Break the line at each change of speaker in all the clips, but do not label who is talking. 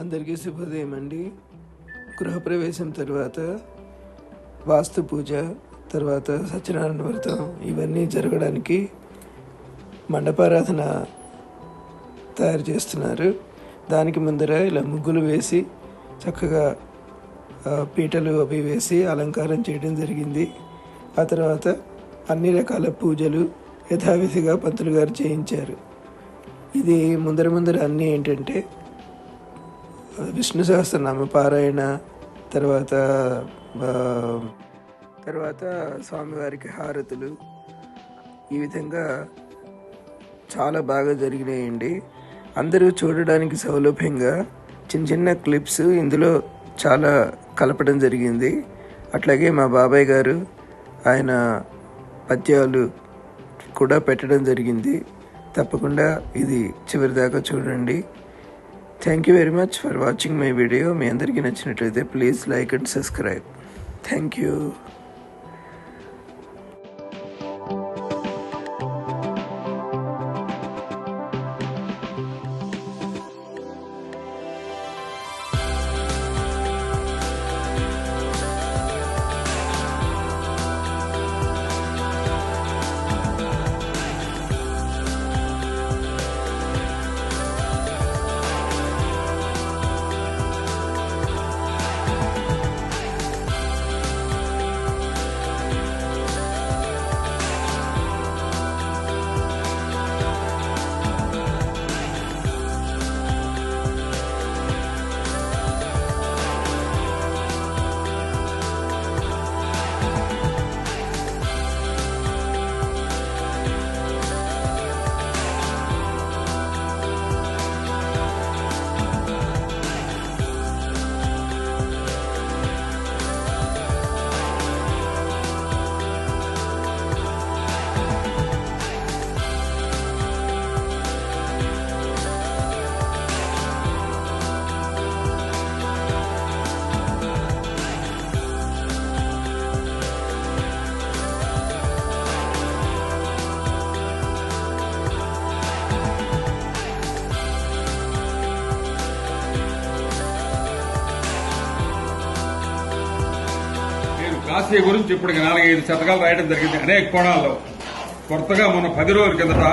అందరికీ శుభోదయం అండి గృహప్రవేశం తర్వాత వాస్తు పూజ తర్వాత సత్యనారాయణ వ్రతం ఇవన్నీ జరగడానికి మండపారాధన తయారు చేస్తున్నారు. దానికి ముందర ఇలా ముగ్గులు వేసి చక్కగా పీటలు అవి వేసి అలంకారం చేయడం జరిగింది. ఆ తర్వాత అన్ని రకాల పూజలు యథావిధిగా పంతులు గారు చేయించారు. ఇది ముందర ముందర అన్నీ ఏంటంటే విష్ణు సహస్రనామ పారాయణ తర్వాత తర్వాత స్వామివారికి హారతులు. ఈ విధంగా చాలా బాగా జరిగినాయండి. అందరూ చూడడానికి సౌలభ్యంగా చిన్న చిన్న క్లిప్స్ ఇందులో చాలా కలపడం జరిగింది. అట్లాగే మా బాబాయ్ గారు ఆయన పద్యాలు కూడా పెట్టడం జరిగింది. తప్పకుండా ఇది చివరిదాకా చూడండి. Thank you very much for watching my video మీ అందరికీ నచ్చినట్లయితే please like and subscribe thank you
Asia Kashi గురించి ఇప్పుడు నాలుగైదు శతకాలు రాయడం జరిగింది అనేక కోణాల్లో. కొత్తగా మన పది రోజుల కిందట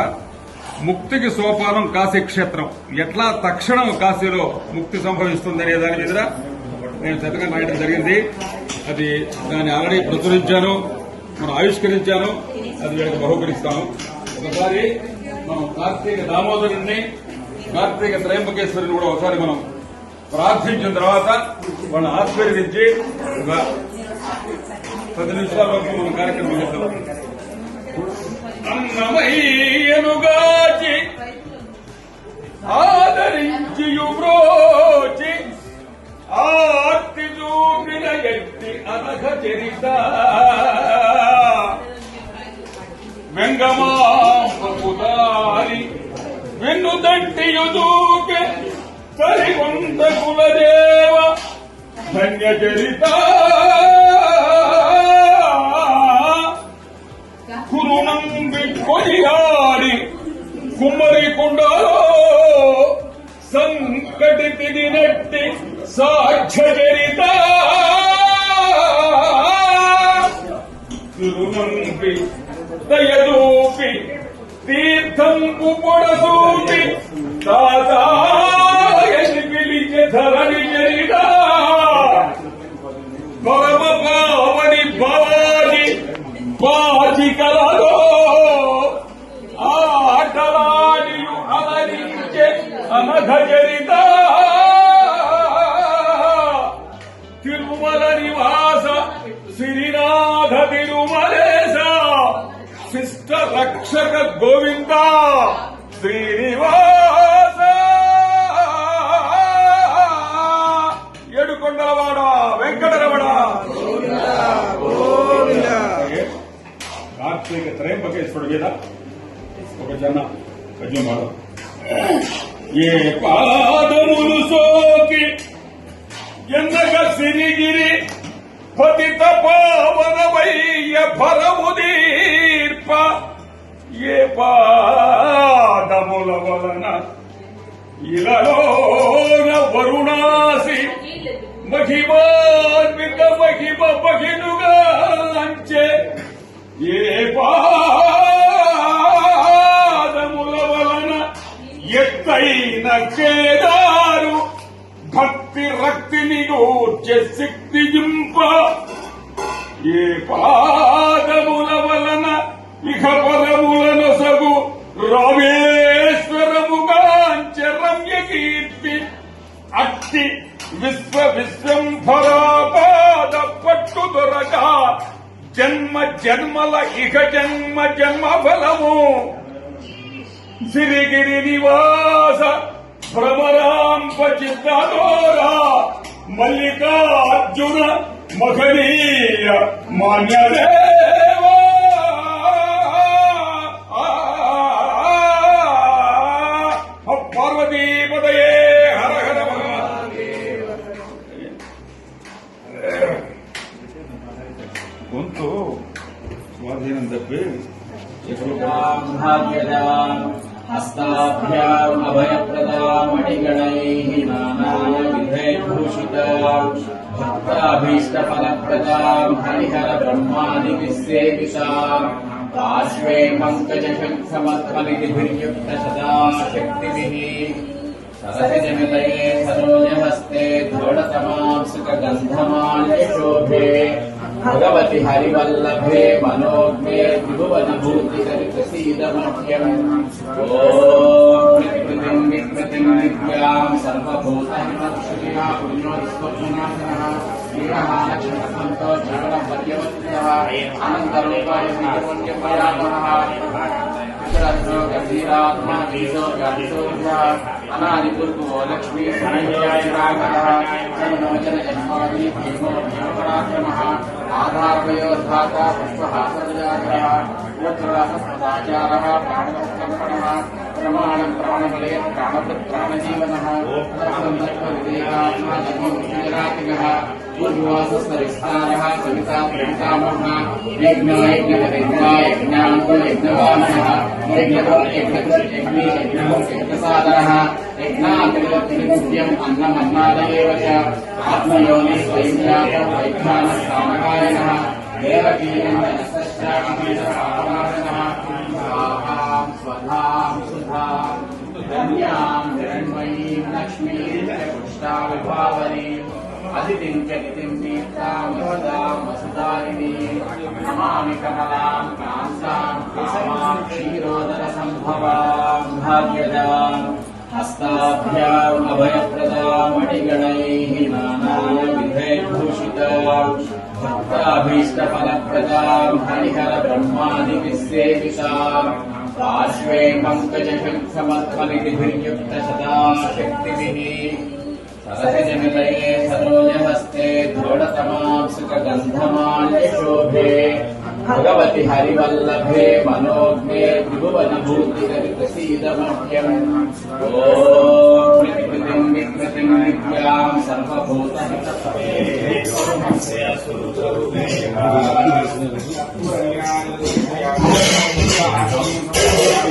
ముక్తికి సోపానం కాశీ క్షేత్రం. ఎట్లా తక్షణం కాశీలో ముక్తి సంభవిస్తుంది అనే దాని మీద నేను శతకం రాయడం జరిగింది. అది దాన్ని ఆల్రెడీ ప్రచురించాను మనం ఆవిష్కరించాను అది వీళ్ళకి బహుకరిస్తాను. ఒకసారి మనం కార్తీక దామోదరుడిని కార్తీక త్రయంబకేశ్వరుని కూడా ఒకసారి మనం ప్రార్థించిన తర్వాత వాళ్ళని ఆశీర్వదించి ఒక పది నిమిషాల వరకు మన కార్యక్రమం చేద్దాం. అన్నమయ్యనుగాచి ఆదరించి యువ్రోచి ఆర్తి చూపిన ఎత్తి అనఘ చరిత. వెంగమాంబుదారి వెన్నుదంటియు దూపె సరికొండ కులదేవ ధన్య చరిత కొనియాడి కుమ్మరి కుండలో సంకటి తిరినట్టి సాక్ష్య చరిత తిరుమంపి దయదూపి తీర్థంపు పొడసూపి తాతాయని పిలిచి ధరణి చరిత పరమ పావని భవాని బాజి భజరిత తిరుమల నివాస శ్రీనాథ తిరుమలేశ. శిష్ట రక్షక గోవింద శ్రీనివాస. ఏడుకొండలవాడ వెంకటరమణ. కార్తీక త్రయంబకేశ్వరుడు మీద ఒక జన పద్యం పాడు. ఏ పాదములు సోకి ఎందక సిరిగిరి పతిత పావనమయ్య భరము దీర్ప. ఏ పాదముల వలన ఇలలోన వరుణా మహిమాన్విత మహిమ మహినుగా ఎత్తైన భక్తి రక్తిని గూర్చె శక్తి జింప. ఏ పాదముల వలన ఇహ పదములను సగు రామేశ్వరముగాంచె రమ్య కీర్తి. అట్టి విశ్వ విశ్వంభరాపాద పట్టు దొరక జన్మ జన్మల ఇక జన్మ జన్మ ఫలము. సిరిగిరి నివాస परम राम पचितोरा मल्लिकार्जुन
मखनी मान्य है विभूषिता हरिहर ब्रह्मादिभिस्सेविताम् पार्श्वे पङ्कजषट्समत्मनिधिभिर्युक्तशता शक्तिभिः सरसिजमितये सरोजहस्ते धोडतमांसुकगन्धमाले शोभे भगवती हरिवल्लभे मनोज्ञे त्रिभुवनभूतिसरितसीदमह्यम् ओ प्रतिमदिव्यां सर्वभूतहितदृष्टिना पुण्योत्स्वप्नाशनः श्रीरहालक्ष्मणसन्तो जगदपर्यवत्सः अनन्तरूपायः गंभीरात्मा बीजो गंभीरोभ्या अनादिपूर्वो लक्ष्मी सनयरागः सन्नोचन जन्मादि भीमो भीमपराक्रमः आधारपयोधाता पुष्पहासजागरः पुत्ररसस्पदाचारः प्राणतः फले प्राणपुत्राणजीवनः विवेकात्मादिरातिगः पूर्ववासस्वरिस्तारः सविता प्रणतामः यज्ञयज्ञपतिज्ञायज्ञाङ्गयज्ञवामनः यज्ञतो यज्ञकृष्यज्ञे यज्ञो यज्ञसादरः यज्ञातिगत्यम् अन्नमन्नादयेव च आत्मयोनि स्वयं वैज्ञानकामकारिणः देवकीयं धन्यां हिरण्मयीं लक्ष्मीं च पुष्टाविभावरीम् अदितिं च नितिं दीप्तां वसदां वसुधारिणीं नमामि कमलां कान्तां कामां क्षीरोदरसम्भवां भाग्यदाम् हस्ताभ्याम् अभयप्रदामणिगणैः नानाविधैर्भूषिताम् भक्ताभीष्टफलप्रदाम् हरिहरब्रह्मादिविश्वेविषाम् पार्श्वे पङ्कजशङ्खमध्वनिधिभिर्युक्तशदा शक्तिभिः सरसिजमिलये सरोजहस्ते दृढतमाम् सुखगन्धमाल्यशोभे भगवति हरिवल्लभे मनोज्ञे त्रिभुवनभूतिकरितसीदमह्यम् ॐ विकृतिम् विद्याम् सर्वभूतहितपते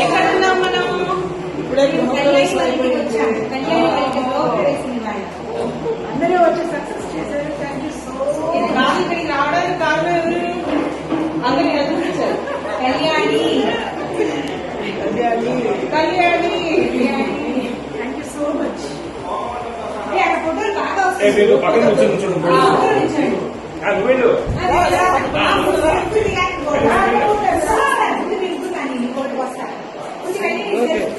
ఎక్కడున్నాం మనం
ఇప్పుడే గృహప్రవేశం అయిపోయింది. అందరూ వచ్చి సక్సెస్ చేశారు థ్యాంక్ యూ సో
ఇది కాదు ఇక్కడికి రావడానికి కారణం ఎవరు అందరూ ఎదుర్కొచ్చారు Kalyani Kalyani
thank you so much
ఏ, అక్కడ ఫోటోలు బాగా
ఏ, మీరు
వస్తాయి
పక్కన కూర్చొని కూర్చోండి.
ఆ,